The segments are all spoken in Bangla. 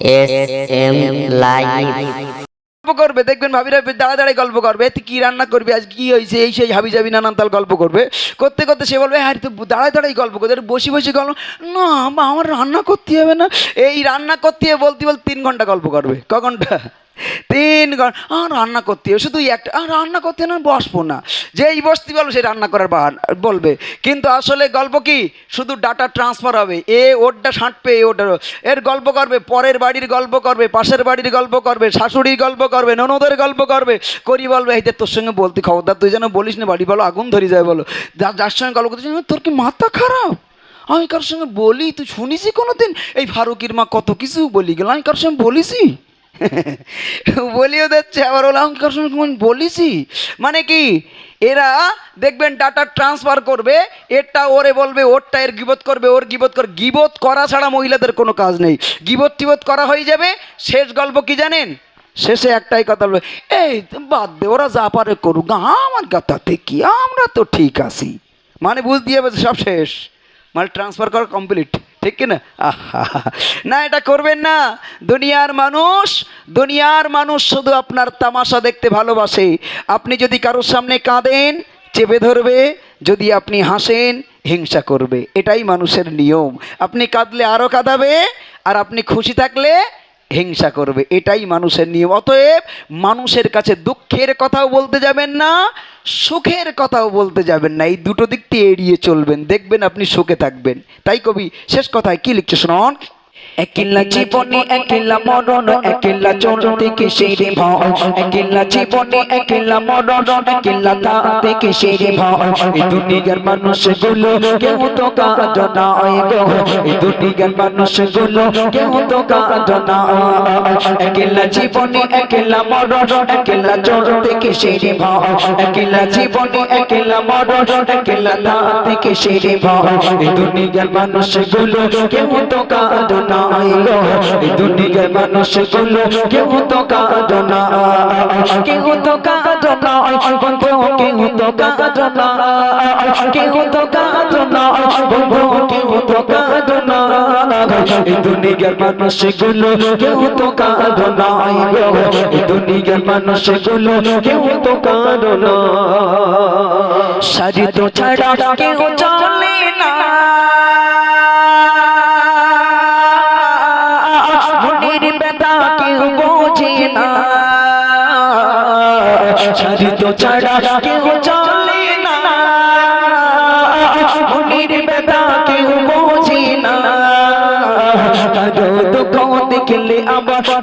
এস এম লাইভ করবে, দেখবেন ভাবিরা দাঁড়া দাঁড়ায় গল্প করবে তুই কি রান্না করবি, আজ কি হয়েছে, এই সেই হাবি যাবি নানান তাল গল্প করবে। করতে করতে সে বলবে হ্যাঁ তো দাঁড়ায় দাঁড়াই গল্প একটু বসে বসে গল্প, না, আমার রান্না করতে হবে না। এই রান্না করতে হবে বলতে বলতে তিন ঘণ্টা গল্প করবে। ক ঘণ্টা তিন ঘণ্টা আর রান্না করতে হবে। শুধু একটা আর রান্না করতে না বসবো না। যেই বসতে বলব সে রান্না করার বাহান, বলবে। কিন্তু আসলে গল্প কি? শুধু ডাটা ট্রান্সফার হবে। এ ওরটা ছাঁটবে এ ওটার এর গল্প করবে, পরের বাড়ির গল্প করবে, পাশের বাড়ির গল্প করবে, শাশুড়ির গল্প করবে, ননদের গল্প করবে। করি বলবে, এই যে তোর সঙ্গে বলতে খবরদার, তুই যেন বলিস না, বাড়ি বলো, আগুন ধরে যায় বলো। যা- যার সঙ্গে গল্প করতে তোর কি মাথা খারাপ? আমি কারোর সঙ্গে বলি, তুই শুনিসই কোনো দিন এই ফারুকির মা কত কিছু বলি গেল, আমি কারোর সঙ্গে বলিসই? বলিও দিচ্ছে আবার ওলা কারোর সঙ্গে মানে কি, এরা দেখবেন ডাটা ট্রান্সফার করবে, এরটা ওরে বলবে, ওরটা এর গিবত করবে, ওর গিবত কর, গিবত করা ছাড়া মহিলাদের কোনো কাজ নেই। গিবত টিবত করা হয়ে যাবে, শেষ গল্প কি জানেন? শেষে একটাই কথা বলবে, এই, বাদ দে, ওরা যা পারে করুক, আমার কথাতে কি, আমরা তো ঠিক আছি। মানে বুঝ দিয়ে সব শেষ। মানে ট্রান্সফার করা কমপ্লিট ঠিক কিনা? না, এটা করবেন না। দুনিয়ার মানুষ দুনিয়ার মানুষ শুধু আপনার তামাশা দেখতে ভালোবাসে। আপনি যদি কারোর সামনে কাঁদেন, চেপে ধরবে, যদি আপনি হাসেন, হিংসা করবে। এটাই মানুষের নিয়ম। আপনি কাঁদলে আরও কাঁদাবে, আর আপনি খুশি থাকলে হিংসা করবে। এটাই মানুষের নিয়ম। অতএব মানুষের কাছে দুঃখের কথাও বলতে যাবেন না সুখের কথাও বলতে যাবেন না, এই দুটো দিকটি এড়িয়ে চলবেন, দেখবেন আপনি সুখে থাকবেন। তাই কবি শেষ কথায় কি লিখছে শুনুন? একলা জীবনে একলা মরণ, একলা চলতে কিসের ভয়? একলা জীবনে একলা মরণ, একলা তাতে কিসের ভয়? এই দুনিয়ার মানুষগুলো কেউ তো কাঁদ না গো। এই দুনিয়ার মানুষগুলো কেউ তো কাঁদ না একলা জীবনে একলা মরণ, একলা চলতে কিসের ভয়? একলা জীবনে একলা মরণ, একলা তাতে কিসের ভয়? এই দুনিয়ার মানুষগুলো কেউ তো কাঁদ না গো এই দুনিয়ার মানুষগুলো কেউ তো কাঁদ না। কেউ তো কাঁদ না। বন্ধু, কেউ তো কাঁদ না। কেউ তো কাঁদ না। বন্ধু, কেউ তো কাঁদ না। এই দুনিয়ার মানুষগুলো কেউ তো কাঁদ না। এই দুনিয়ার মানুষগুলো কেউ তো কাঁদ না। সারি তো ছাড়া কেউ চলে না। বোঝে না। সারি তো ছাড়া কেউ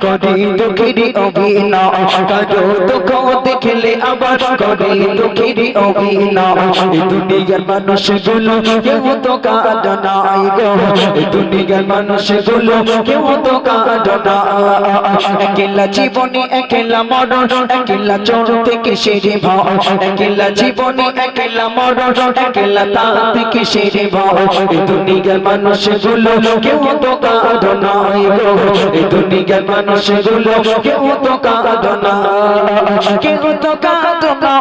করে দুঃখের অভিনয় কারও দুঃখ দেখলে আবার করে দুঃখের অভিনয় দুনিয়ার মানুষগুলো কেউ তো কাঁদ নাই গো। দুনিয়ার মানুষগুলো কেউ তো কাঁদ না একলা জীবনে একলা মরণ, একলা চোর থেকে সেরে ভয় একলা জীবনে একলা মরণ, একলা তা থেকে সেরে এই দুনিয়ার মানুষগুলো কেউ তো কাঁদ নাই গো। দুনিয়ার মানুষগুলো কেউ তো কাঁদ না। কেউ তো কাঁদ না।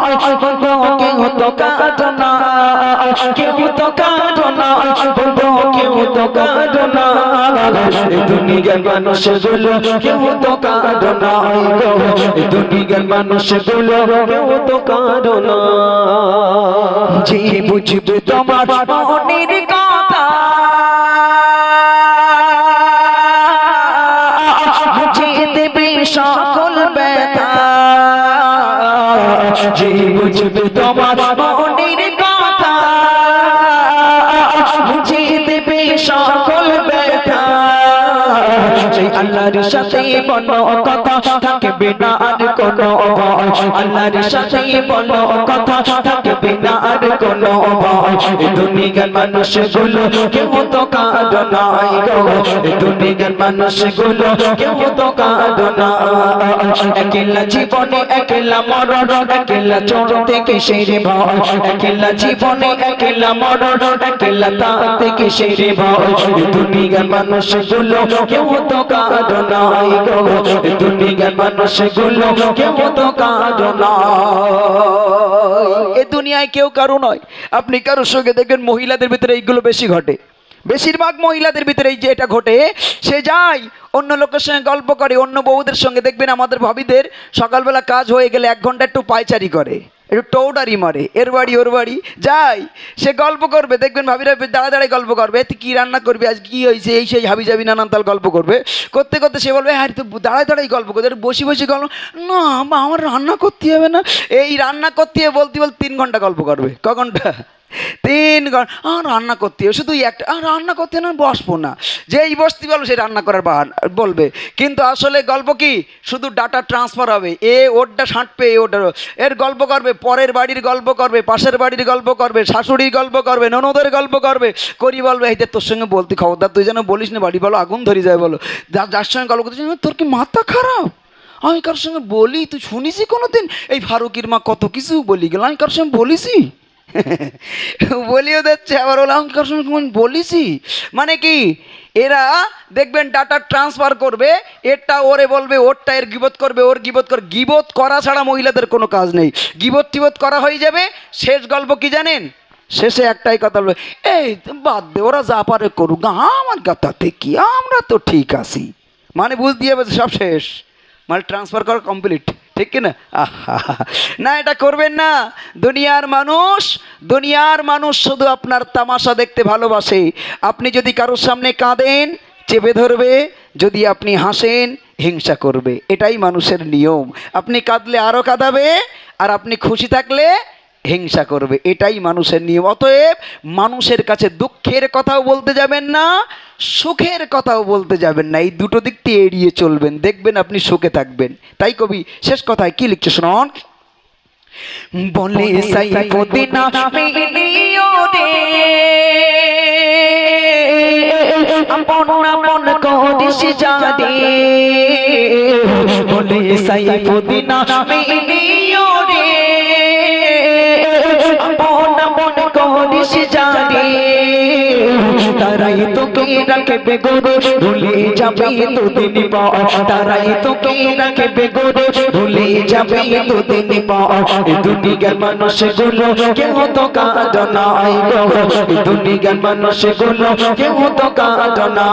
কেউ তো কাঁদ না। কেউ তো কাঁদ না। কেউ তো কাঁদ না। দুনিয়ার মানুষগুলো কেউ তো কাঁদ না। দুনিয়ার মানুষগুলো কেউ তো কাঁদ না। যে বুঝবে তোমার সকল ব্যথা। বুঝবে তোমার মনের কথা বুঝিয়ে দেবে সকল সেই আল্লাহর সাথে বলো কথা থাকবে না আর কোনো ভয় আল্লাহর সাথে বলো কথা থাকবে না আর কোনো ভয় এই দুনিয়ার মানুষগুলো কেউ তো কাঁদ নাই গো। এই দুনিয়ার মানুষগুলো কেউ তো কাঁদ না একলা জীবনে একলা মরণ, একলা চোর থেকে সেরে ভয়। একলা জীবনে একলা মরণ, একলা তা থেকে সেরে ভয়। এই দুনিয়ার মানুষগুলো কেউ তো কাঁদ নাই গো। দুনিয়ার মানুষগুলো কেউ তো কাঁদ এ দুনিয়ায় কেউ কারও নয়। আপনি কারোর সঙ্গে দেখবেন মহিলাদের ভিতরে এইগুলো বেশি ঘটে। বেশিরভাগ মহিলাদের ভিতরে এই যে এটা ঘটে, সে যায়, অন্য লোকের সঙ্গে গল্প করে, অন্য বউদের সঙ্গে দেখবেন আমাদের ভাবিদের সকালবেলা কাজ হয়ে গেলে এক ঘণ্টা একটু পায়চারি করে। একটু টৌডারি মারে, এর বাড়ি, ওর বাড়ি। যাই, সে গল্প করবে, দেখবেন ভাবিরা দাঁড়া দাঁড়ায় গল্প করবে তুই কী রান্না করবি, আজ কী হয়েছে, এই সেই হাবি যাবি নানান তাল গল্প করবে। করতে করতে সে বলবে হ্যাঁ তো দাঁড়ায় দাঁড়াই গল্প করবে। বসে বসে গল্প, না আমার রান্না করতে হবে না। এই রান্না করতে হবে বলতে বলতে তিন ঘণ্টা গল্প করবে। ক ঘণ্টা? তিন ঘণ্টা আর রান্না করতে হবে। শুধু একটা আর রান্না করতে না বসবো না। যেই বসতে বলব সে রান্না করার বাহান, বলবে। কিন্তু আসলে গল্প কি? শুধু ডাটা ট্রান্সফার হবে। এ ওরটা সাঁটবে, এ ওটার এর গল্প করবে, পরের বাড়ির গল্প করবে, পাশের বাড়ির গল্প করবে, শাশুড়ির গল্প করবে, ননদের গল্প করবে। করি বলবে, এই তোর সঙ্গে বলতে, খবরদার, তুই যেন বলিস না, বাড়ি বলো, আগুন ধরে যায় বলো। যার সঙ্গে গল্প করতে তোর কি মাথা খারাপ? আমি কারোর সঙ্গে বলি, তুই শুনিসই কোনো দিন এই ফারুকির মা কত কিছু বলি গেল, আমি কারোর সঙ্গে বলিসই? বলিও দিচ্ছে, আবার ওলা বলিসই মানে কি, এরা, দেখবেন ডাটা ট্রান্সফার করবে, এরটা ওরে বলবে, ওরটা এর গিবত করবে, ওর গিবত কর, গিবত করা ছাড়া মহিলাদের কোনো কাজ নেই। গিবত টিবত করা হয়ে যাবে, শেষ গল্প কি জানেন? শেষে একটাই কথা বলবে, এই, বাদ দে, ওরা যা পারে করুক, আমার কথাতে কি, আমরা তো ঠিক আছি। মানে বুঝ দিয়ে সব শেষ। মানে ট্রান্সফার করা কমপ্লিট ঠিক কিনা না? এটা করবেন না। দুনিয়ার মানুষ দুনিয়ার মানুষ শুধু আপনার তামাশা দেখতে ভালোবাসে। আপনি যদি কারোর সামনে কাঁদেন, চেপে ধরবে, যদি আপনি হাসেন, হিংসা করবে। এটাই মানুষের নিয়ম। আপনি কাঁদলে আরও কাঁদাবে, আর আপনি খুশি থাকলে হিংসা করবে এটাই মানুষের নিয়ম। অতএব মানুষের কাছে দুঃখের কথাও বলতে যাবেন না সুখের কথাও বলতে যাবেন না। এই দুটো দিকটি এড়িয়ে চলবেন দেখবেন আপনি সুখে থাকবেন। তাই কবি শেষ কথায় কি লিখছে শুনুন? বলে সাইফুদ্দিন আপন আপন করিস জানে বলে সাইফুদ্দিন মিলিও করিস জানে। তারাই তোকে রাখবে গোরে ভুলে যাবে দুদিন পর তারাই তোকে রাখবে গোরে ভুলে যাবে দুদিন পর দুনিয়ার মানুষগুলো কেউ তো কাজ নাই গো। দুনিয়ার মানুষগুলো কেউ তো কাজ না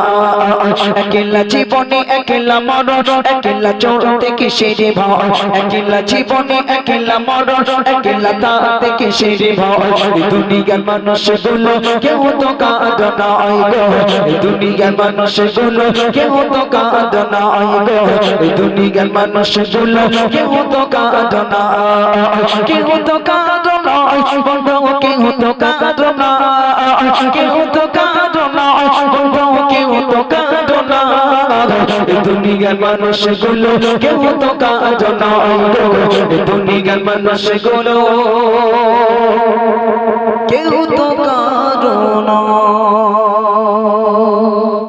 একলা জীবনে একলা মরণ, একলা চলতে কিসের ভয়। একলা জীবনে একলা মরণ, একলা তাতে কিসের ভয়। দুনিয়ার মানুষগুলো কেউ তো কাজ নাই গো এই দুনিয়ার মানুষগুলো কেউ তো কাজ নাই গো এই দুনিয়ার মানুষগুলো কেউ তো কাজ না কেউ তো কাজ নয় বন্ধু কেউ তো কাজ না কেউ তো কাজ নয় বন্ধু কেউ তো কাজ না দুনিয়ার মানুষগুলো কেউ তো কাজ নয় গো দুনিয়ার মানুষগুলো কেউ তো কাজ